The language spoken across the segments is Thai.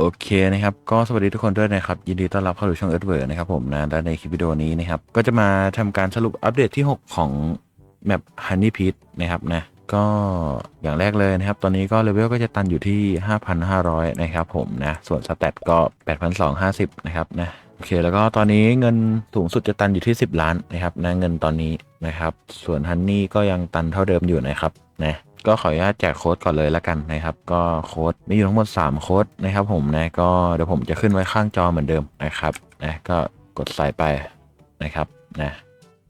โอเคนะครับ ก็สวัสดีทุกคนด้วยนะครับ ยินดีต้อนรับเข้าสู่ช่องเอิร์ธเวิร์นะครับผมนะและในคลิปวิดีโอนี้นะครับ ก็จะมาทำการสรุปอัปเดตที่ 6 ของแมป Honey p e a นะครับนะก็อย่างแรกเลยนะครับ ตอนนี้ก็เลเวลก็จะตันอยู่ที่ 5,500 นะครับผมนะ ส่วนสเตตก็ 8,250 นะครับนะโอเค แล้วก็ตอนนี้เงินสูงสุดจะตันอยู่ที่ 10 ล้านนะครับนะเงินตอนนี้นะครับ ส่วนฮันนี่ก็ยังตันเท่าเดิมอยู่นะครับนะ ก็ขออนุญาตแจกโค้ดก่อนเลยละกันนะครับ ก็โค้ดมีอยู่ทั้งหมด 3 โค้ดนะครับผมนะก็เดี๋ยวผมจะขึ้นไว้ข้างจอเหมือนเดิมนะครับนะก็กดใส่ไปนะครับนะ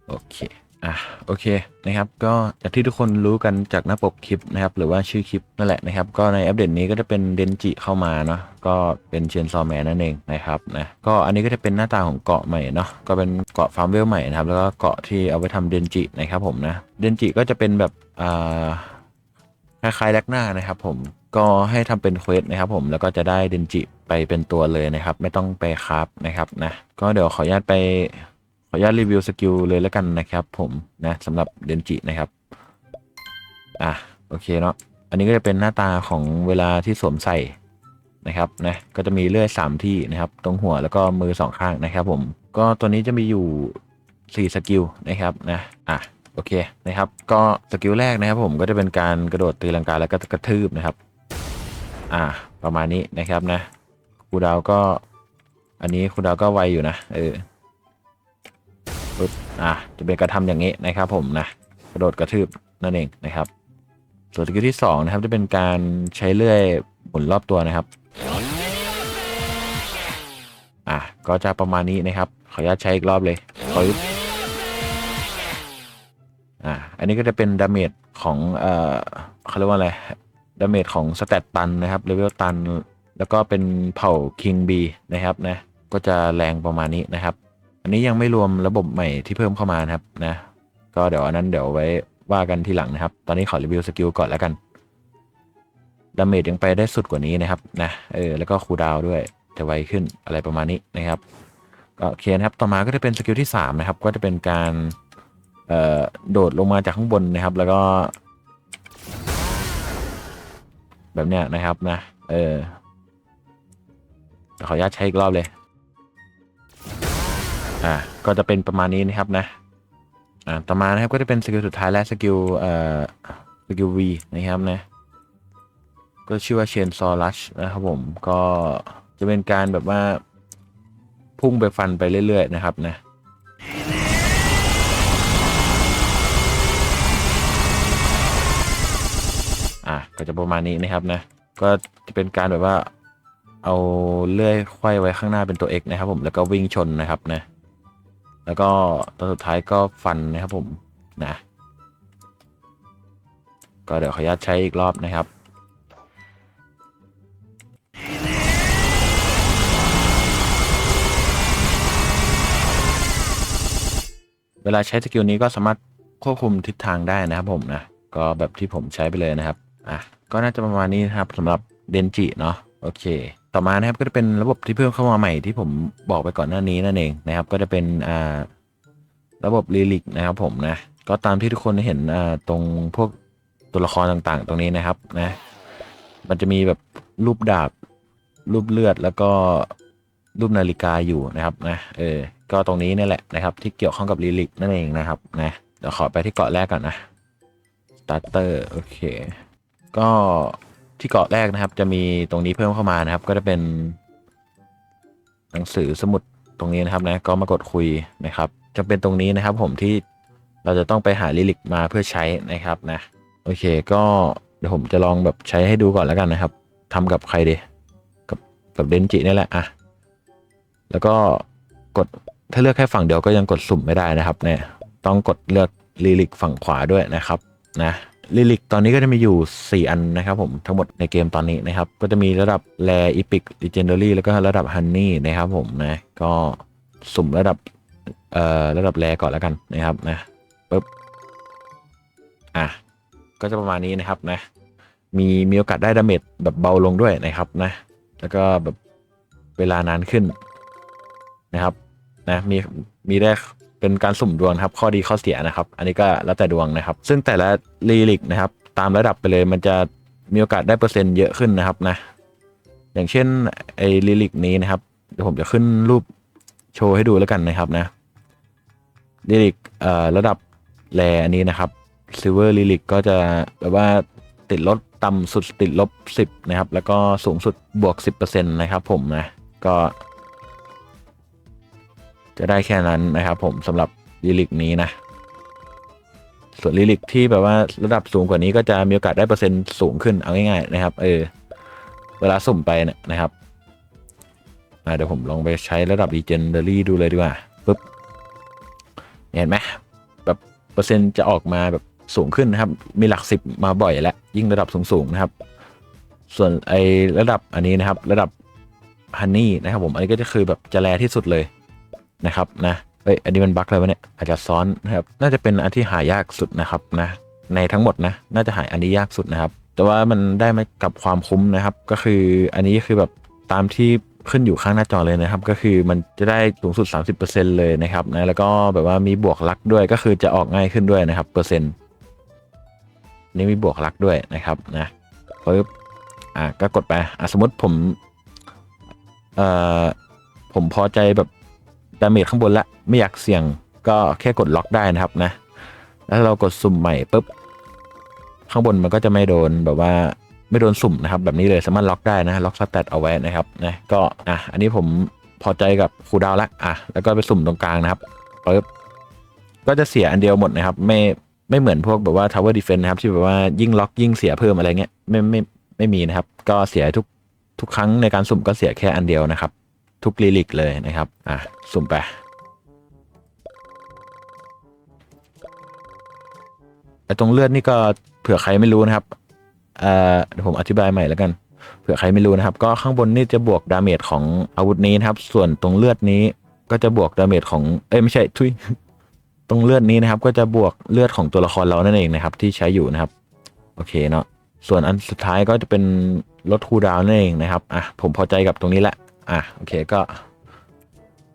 โอเคอะโอเคนะครับ ก็จากที่ทุกคนรู้กันจากหน้าปกคลิปนะครับ หรือว่าชื่อคลิปนั่นแหละนะครับ ก็ในอัปเดตนี้ก็จะเป็นเดนจิเข้ามาเนาะก็เป็นเชนซอแมนนั่นเองนะครับนะก็อันนี้ก็จะเป็นหน้าตาของเกาะใหม่เนาะก็เป็นเกาะฟาร์มเวลใหม่นะครับ แล้วก็เกาะที่เอาไว้ทำเดนจินะครับผมนะเดนจิก็จะเป็นแบบอ่า คล้ายๆแลกหน้านะครับผมก็ให้ทำเป็นเควสนะครับผมแล้วก็จะได้เดนจิไปเป็นตัวเลยนะครับ ไม่ต้องไปคราฟนะครับนะก็เดี๋ยวขออนุญาตไปขออนุญาตรีวิวสกิลเลยแล้วกันนะครับ ผมนะสำหรับเดนจินะครับอะโอเคเนาะอันนี้ก็จะเป็นหน้าตาของเวลาที่สวมใส่นะครับนะก็จะมีเลื่อย3ที่นะครับ ตรงหัวแล้วก็มือสองข้างนะครับ ผมก็ตัวนี้จะมีอยู่ 4 สกิลนะครับนะอะ โอเคนะครับก็สกิลแรกนะครับผมก็จะเป็นการกระโดดตีลังกาแล้วก็กระทืบนะครับ อ่า ประมาณนี้นะครับนะครูดาวก็ อันนี้ครูดาวก็ไวอยู่นะเออปึ๊บอ่าจะเป็นกระทำอย่างนี้นะครับ ผมนะกระโดดกระทืบนั่นเองนะครับ ส่วนสกิลที่สองนะครับจะเป็นการใช้เลื่อยหมุนรอบตัวนะครับอะก็จะประมาณนี้นะครับ ขออนุญาตใช้อีกรอบเลยขอยุบ อ่าอันนี้ก็จะเป็นดาเมจของเอ่อเขาเรียกว่าอะไรดาเมจของสเตตตันนะครับเลเวลตันแล้วก็เป็นเผ่าคิงบีนะครับนะก็จะแรงประมาณนี้นะครับ อันนี้ยังไม่รวมระบบใหม่ที่เพิ่มเข้ามานะครับนะก็เดี๋ยวอันนั้นเดี๋ยวไว้ว่ากันทีหลังนะครับ ตอนนี้ขอรีวิวสกิลก่อนแล้วกันดาเมจยังไปได้สุดกว่านี้นะครับนะเออแล้วก็คูดาวด้วยจะไวขึ้นอะไรประมาณนี้นะครับก็โอเคนะครับต่อมาก็จะเป็นสกิลที่ 3 นะครับ ก็จะเป็นการ เอ่อโดดลงมาจากข้างบนนะครับ แล้วก็ แบบเนี้ยนะครับนะ เออขออนุญาตใช้อีกรอบเลย อ่า ก็จะเป็นประมาณนี้นะครับนะ อ่า ต่อมานะครับก็จะเป็นสกิลสุดท้ายและสกิล เอ่อ สกิล V นะครับนะ ก็ชื่อว่าเชนซอรัชนะครับผม ก็จะเป็นการแบบว่า พุ่งไปฟันไปเรื่อยๆนะครับนะ อะ ก็จะประมาณนี้นะครับนะ ก็จะเป็นการแบบว่าเอาเลื่อยไขว้ไว้ข้างหน้าเป็นตัว X นะครับผมแล้วก็วิ่งชนนะครับนะ แล้วก็ตอนสุดท้ายก็ฟันนะครับผมนะก็เดี๋ยวขออนุญาตใช้อีกรอบนะครับเวลาใช้สกิลนี้ก็สามารถควบคุมทิศทางได้นะครับผมนะ ก็แบบที่ผมใช้ไปเลยนะครับ อะก็น่าจะประมาณนี้นะครับสำหรับเดนจิเนาะโอเค ต่อมานะครับก็จะเป็นระบบที่เพิ่มเข้ามาใหม่ที่ผมบอกไปก่อนหน้านี้นั่นเองนะครับ ก็จะเป็นอ่าระบบลีลิกนะครับผมนะก็ตามที่ทุกคนเห็นอ่าตรงพวกตัวละครต่างๆ ตรงนี้นะครับนะมันจะมีแบบรูปดาบรูปเลือดแล้วก็รูปนาฬิกาอยู่นะครับนะเออก็ตรงนี้นี่แหละนะครับ ที่เกี่ยวข้องกับลีลิกนั่นเองนะครับนะเดี๋ยวขอไปที่เกาะแรกก่อนนะ starter โอเค ก็ที่เกาะแรกนะครับ จะมีตรงนี้เพิ่มเข้ามานะครับ ก็จะเป็น หนังสือสมุดตรงนี้นะครับนะก็มากดคุยนะครับจะเป็นตรงนี้นะครับ ผมที่เราจะต้องไปหาลิลิกมาเพื่อใช้นะครับนะโอเค ก็เดี๋ยวผมจะลองแบบใช้ให้ดูก่อนแล้วกันนะครับทำกับใครดีกับกับเดนจินี่แหละอะแล้วก็กดถ้าเลือกแค่ฝั่งเดียวก็ยังกดสุ่มไม่ได้นะครับ เนี่ย ต้องกดเลือกลิลิกฝั่งขวาด้วยนะครับ นะ ลิลิกตอนนี้ก็จะมีอยู่ 4 อันนะครับผมทั้งหมดในเกมตอนนี้นะครับ ก็จะมีระดับแรอีพิกลีเจนดารี่แล้วก็ระดับฮันนี่นะครับผมนะก็สุ่มระดับเอ่อระดับแรก่อนแล้วกันนะครับนะปึ๊บอะก็จะประมาณนี้นะครับนะ มีมีโอกาสได้ดาเมจแบบเบาลงด้วยนะครับนะ แล้วก็แบบเวลานานขึ้นนะครับนะมีมีได้ เป็นการสุ่มดวงครับข้อดีข้อเสียนะครับ อันนี้ก็แล้วแต่ดวงนะครับ ซึ่งแต่ละลีลิกนะครับ ตามระดับไปเลยมันจะมีโอกาสได้เปอร์เซ็นต์เยอะขึ้นนะครับนะ อย่างเช่นไอ้ลิลิกนี้นะครับเดี๋ยวผมจะขึ้นรูปโชว์ให้ดูแล้วกันนะครับนะลิลิกเอ่อระดับแรอันนี้นะครับซิลเวอร์ลิลิกก็จะแบบว่าติดลบต่ำสุดติดลบ 10 นะครับ แล้วก็สูงสุดบวก 10%นะครับผมนะ ก็ จะได้แค่นั้นนะครับ ผมสำหรับลิลิกนี้นะ ส่วนลิลิกที่แบบว่าระดับสูงกว่านี้ก็จะมีโอกาสได้เปอร์เซ็นต์สูงขึ้นเอาง่ายๆนะครับ เออ เวลาสุ่มไปนนะครับเดี๋ยวผมลองไปใช้ระดับ Legendary ดูเลยดีกว่าปุ๊บเห็นไหมแบบเปอร์เซ็นต์จะออกมาแบบสูงขึ้นนะครับ มีหลักสิบมาบ่อยแล้ว ยิ่งระดับสูงๆนะครับ ส่วนไอระดับอันนี้นะครับ ระดับฮันนี่นะครับผม อันนี้ก็จะคือแบบจะแรที่สุดเลย นะครับนะเอ้ยอันนี้มันบั๊กเลยวะเนี่ยอาจจะซ้อนนะครับน่าจะเป็นอันที่หายากสุดนะครับนะในทั้งหมดนะน่าจะหายอันนี้ยากสุดนะครับ แต่ว่ามันได้มากับความคุ้มนะครับ ก็คืออันนี้คือแบบตามที่ขึ้นอยู่ข้างหน้าจอเลยนะครับ ก็คือมันจะได้สูงสุด 30%เลยนะครับนะแล้วก็แบบว่ามีบวกลักด้วยก็คือจะออกง่ายขึ้นด้วยนะครับเปอร์เซ็นต์นี่มีบวกลักด้วยนะครับนะปึ๊บอะก็กดไปอะสมมติผมเอ่อผมพอใจแบบ ดาเมจข้างบนละไม่อยากเสี่ยงก็แค่กดล็อกได้นะครับนะ แล้วเรากดสุ่มใหม่ปุ๊บข้างบนมันก็จะไม่โดนแบบว่าไม่โดนสุ่มนะครับ แบบนี้เลยสามารถล็อกได้นะล็อกสแตทเอาไว้นะครับนะก็อะอันนี้ผมพอใจกับคูดาวละอะแล้วก็ไปสุ่มตรงกลางนะครับปุ๊บก็จะเสียอันเดียวหมดนะครับ ไม่ไม่เหมือนพวกแบบว่า Tower Defense นะครับ ที่แบบว่ายิ่งล็อกยิ่งเสียเพิ่มอะไรเงี้ยไม่ไม่ไม่มีนะครับ ก็เสียทุกทุกครั้งในการสุ่มก็เสียแค่อันเดียวนะครับ ทุกลิลิกเลยนะครับ อะ สุ่มไป ไอ้ตรงเลือดนี่ก็เผื่อใครไม่รู้นะครับ เอ่อเดี๋ยวผมอธิบายใหม่แล้วกัน เผื่อใครไม่รู้นะครับ ก็ข้างบนนี่จะบวกดาเมจของอาวุธนี้นะครับ ส่วนตรงเลือดนี้ก็จะบวกดาเมจของ เอ้ยไม่ใช่ทุย ตรงเลือดนี้นะครับ ก็จะบวกเลือดของตัวละครเรานั่นเองนะครับ ที่ใช้อยู่นะครับ โอเคเนาะ ส่วนอันสุดท้ายก็จะเป็นลดคูดาวน์นั่นเองนะครับ อะ ผมพอใจกับตรงนี้แหละ อะโอเคก็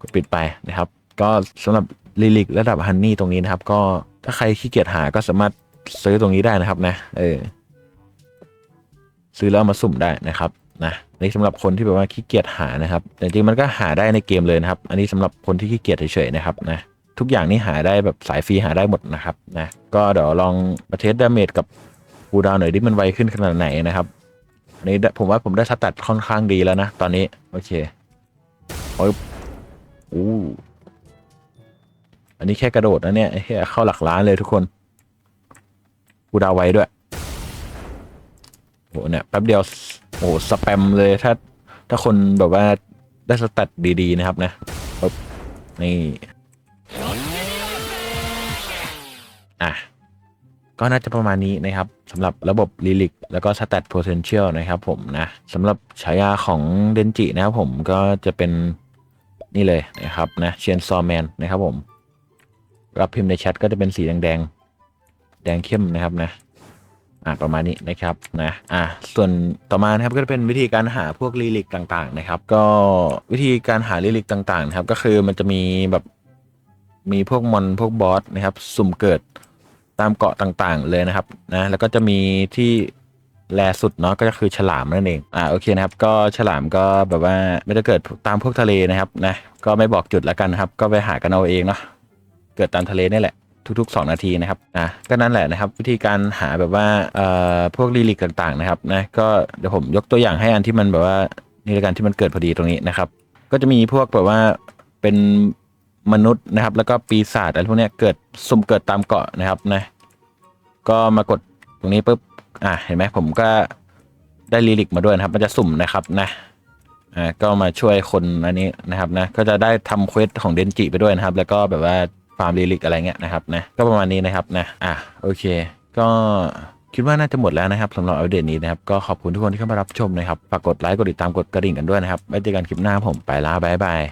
กดปิดไปนะครับ ก็สำหรับลิลิกระดับฮันนี่ตรงนี้นะครับ ก็ถ้าใครขี้เกียจหาก็สามารถซื้อตรงนี้ได้นะครับนะ เออ ซื้อแล้วมาสุ่มได้นะครับนะนี่สำหรับคนที่แบบว่าขี้เกียจหานะครับ แต่จริงๆมันก็หาได้ในเกมเลยนะครับ อันนี้สำหรับคนที่ขี้เกียจเฉยๆนะครับนะทุกอย่างนี่หาได้แบบสายฟรีหาได้หมดนะครับนะก็เดี๋ยวลองมาเทสดาเมจกับคูดาวหน่อยที่มันไวขึ้นขนาดไหนนะครับ นี้ผมว่าผมได้สแตัดค่อนข้างดีแล้วนะ ตอนนี้ โอเคปึ๊บอู้อันนี้แค่กระโดดนะเนี่ยเหี้ยเข้าหลักล้านเลยทุกคนคูดาวไว้ด้วยโหเนี่ยแป๊บเดียวโอ้สแปมเลยถ้า ถ้าคนแบบว่าได้สแตทดีๆนะครับนะปึ๊บนี่อะ ก็น่าจะประมาณนี้นะครับสำหรับระบบลิลิกแล้วก็สแตท potential นะครับผมนะสำหรับฉายาของเดนจินะครับผมก็จะเป็นนี่เลยนะครับนะเชียนซอแมนนะครับผม รับพิมพ์ในแชทก็จะเป็นสีแดงๆแดงเข้มนะครับนะอ่าประมาณนี้นะครับนะอ่าส่วนต่อมานะครับก็จะเป็นวิธีการหาพวกลิลิกต่างๆนะครับ ก็วิธีการหาลิลิกต่างๆนะครับ ก็คือมันจะมีแบบมีพวกมอนพวกบอสนะครับ สุ่มเกิด ตามเกาะต่างๆ เลยนะครับนะแล้วก็จะมีที่แลสุดเนาะก็คือฉลามนั่นเองอ่าโอเคนะครับก็ฉลามก็แบบว่าไม่ได้เกิดตามพวกทะเลนะครับนะก็ไม่บอกจุดแล้วกันนะครับ ก็ไปหากันเอาเองเนาะเกิดตามทะเลนี่แหละทุกๆ 2 นาทีนะครับนะก็นั่นแหละนะครับ วิธีการหาแบบว่าเอ่อพวกลีลิกต่างๆนะครับนะก็เดี๋ยวผมยกตัวอย่างให้อันที่มันแบบว่านี่ละกันที่มันเกิดพอดีตรงนี้นะครับ ก็จะมีพวกแบบว่าเป็น มนุษย์นะครับ แล้วก็ปีศาจอะไรพวกนี้เกิดสุ่มเกิดตามเกาะนะครับนะก็มากดตรงนี้ปุ๊บอะเห็นไหมผมก็ได้ลีลิกมาด้วยนะครับ มันจะสุ่มนะครับนะอ่าก็มาช่วยคนอันนี้นะครับนะก็จะได้ทำเควสของเดนจิไปด้วยนะครับ แล้วก็แบบว่าฟาร์มลิลิกอะไรเงี้ยนะครับนะก็ประมาณนี้นะครับนะอะโอเค ก็คิดว่าน่าจะหมดแล้วนะครับสำหรับอัปเดตนี้นะครับ ก็ขอบคุณทุกคนที่เข้ามารับชมนะครับฝากกดไลค์กดติดตามกดกระดิ่งกันด้วยนะครับไว้เจอกันคลิปหน้าผมไปล้วบ๊ายบาย